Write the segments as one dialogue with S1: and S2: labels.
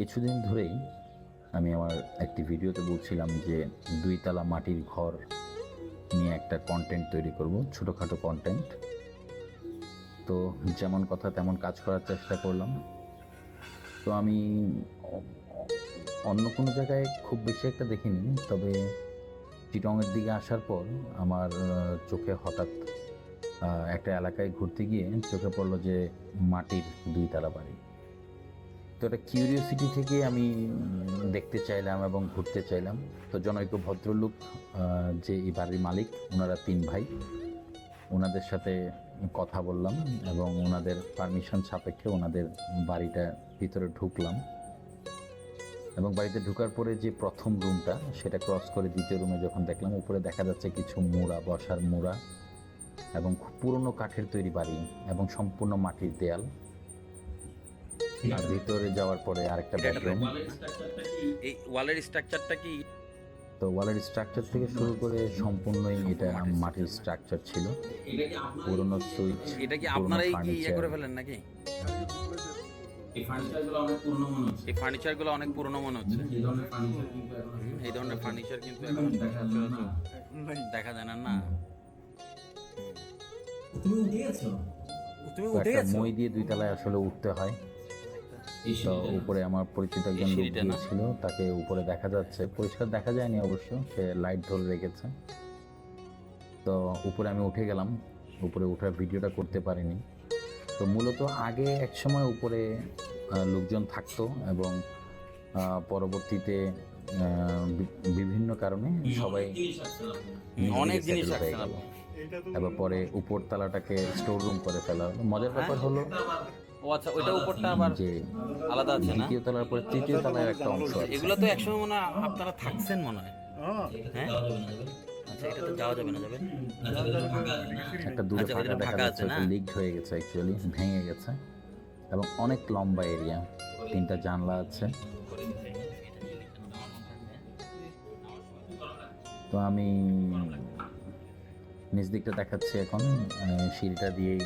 S1: কিছুদিন ধরেই আমি আমার একটি ভিডিওতে বলছিলাম যে দুই তালা মাটির ঘর নিয়ে একটা কন্টেন্ট তৈরি করব, ছোটোখাটো কন্টেন্ট তো যেমন কথা তেমন কাজ করার চেষ্টা করলাম। তো আমি অন্য কোনো জায়গায় খুব বেশি একটা দেখিনি, তবে চিটংয়ের দিকে আসার পর আমার চোখে হঠাৎ একটা এলাকায় ঘুরতে গিয়ে চোখে পড়ল যে মাটির দুই তালা বাড়ি। তো একটা কিউরিওসিটি থেকে আমি দেখতে চাইলাম এবং ঘুরতে চাইলাম। তো জনৈক ভদ্রলোক যে এই বাড়ির মালিক ওনারা তিন ভাই। ওনাদের সাথে কথা বললাম এবং ওনাদের পারমিশন সাপেক্ষে ওনাদের বাড়িটা ভিতরে ঢুকলাম। এবং বাড়িতে ঢোকার পরে যে প্রথম রুমটা সেটা ক্রস করে দ্বিতীয় রুমে যখন দেখলাম, উপরে দেখা যাচ্ছে কিছু মোড়া, বসার মোড়া এবং খুব পুরনো কাঠের তৈরি বাড়ি এবং সম্পূর্ণ মাটির দেয়াল। আর ভিতরে যাওয়ার পরে আরেকটা বেডরুম
S2: এই ওয়ালের স্ট্রাকচারটা কি?
S1: তো ওয়ালের স্ট্রাকচার থেকে শুরু করে সম্পূর্ণই এটা মাটির স্ট্রাকচার ছিল। পুরনো সুইচ
S2: এটা কি আপনারাই কি ইয়ে করে ফেলেন নাকি?
S3: এই ফার্নিচারগুলো অনেক পুরনো মনে হচ্ছে।
S2: এই ফার্নিচারগুলো অনেক পুরনো মনে হচ্ছে।
S3: এই ধরনের ফার্নিচার কিন্তু এখন দেখা যায় না।
S2: না
S3: তুমি উঠে গেছো
S4: তুমি উঠে
S1: একটা
S4: গেছো
S1: মই দিয়ে দুই তলায় আসলে উঠতে হয়। উপরে আমার পরিচিত একজন লোক ছিল তাকে উপরে দেখা যাচ্ছে। পরিষ্কার দেখা যায়নি অবশ্য সে লাইট ধরে রেখেছে। তো উপরে আমি উঠে গেলাম উপরে উঠার ভিডিওটা করতে পারিনি। তো মূলত আগে এক সময় উপরে লোকজন থাকতো এবং আহ, পরবর্তীতে আহ, বিভিন্ন কারণে সবাই
S2: অনেক জিনিস
S1: হয়ে গেল।
S2: আপনি।
S1: এবার পরে উপর তালাটাকে স্টোর রুম করে ফেলা হলো। মজার ব্যাপার হলো
S2: ও আচ্ছা ওইটা উপরটা আবার
S1: যে
S2: আলাদা আছে না?
S1: দ্বিতীয় তলার পরে তৃতীয় তলার একটা অংশ আছে।
S2: এগুলো তো একসময় মনে হয় আপনারা থাকছেন মনে হয়। হ্যাঁ? আচ্ছা এটা তো যাওয়া যাবে না যাবে।
S1: একটা দূরে
S2: আচ্ছা,
S1: ফাঁকা দেখা যাচ্ছে
S2: আছে
S1: হয়ে গেছে অ্যাকচুয়ালি ভেঙে গেছে। এবং অনেক লম্বা এরিয়া তিনটা জানলা আছে। তো আমি নিচ দিকটা দেখাচ্ছি এখন সিঁড়িটা দিয়েই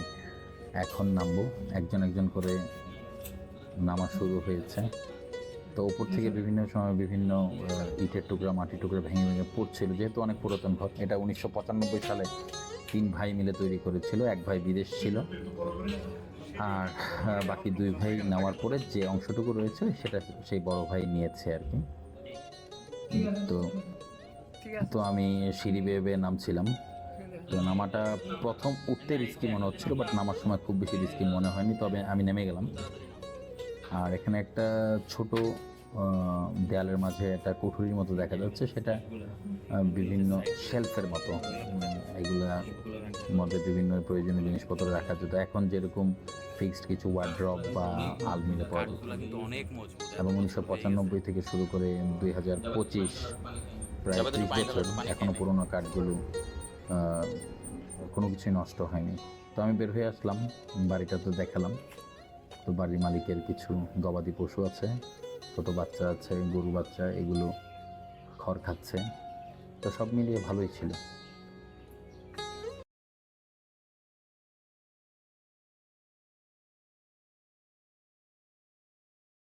S1: এখন নামবো। একজন একজন করে নামা শুরু হয়েছে। তো উপর থেকে বিভিন্ন সময় বিভিন্ন ইটের টুকরা মাটির টুকরা ভেঙে ভেঙে পড়ছিল। যেহেতু অনেক পুরাতন ঘর এটা উনিশশো পঁচানব্বই সালে তিন ভাই মিলে তৈরি করেছিল। এক ভাই বিদেশ ছিল। আর বাকি দুই ভাই নেওয়ার পরে যে অংশটুকু রয়েছে সেটা সেই বড় ভাই নিয়েছে আর কি। তো তো আমি সিঁড়ি বেয়ে বেয়ে নামছিলাম। তো নামাটা প্রথম উঠতে রিস্কি মনে হচ্ছিল বাট নামার সময় খুব বেশি রিস্কি মনে হয়নি তবে আমি নেমে গেলাম। আর এখানে একটা ছোট দেয়ালের মাঝে একটা কুঠুরির মতো দেখা যাচ্ছে সেটা বিভিন্ন শেলফের মতো। এগুলা মধ্যে বিভিন্ন প্রয়োজনীয় জিনিসপত্র রাখা যেত। এখন যেরকম ফিক্সড কিছু ওয়ার্ড্রপ বা আলমিরা পাওয়া এবং উনিশশো পঁচানব্বই থেকে শুরু করে দুই হাজার পঁচিশ প্রায় ত্রিশ বছর
S2: ঢালো, পানি এখনও
S1: পুরোনো কাঠগুলো কোনো কিছুই নষ্ট হয়নি। তো আমি বের হয়ে আসলাম, বাড়িটা তো দেখালাম। তো বাড়ির মালিকের কিছু গবাদি পশু আছে, ছোটো বাচ্চা আছে, গরু বাচ্চা, এগুলো খড় খাচ্ছে। তো সব মিলিয়ে ভালোই ছিল।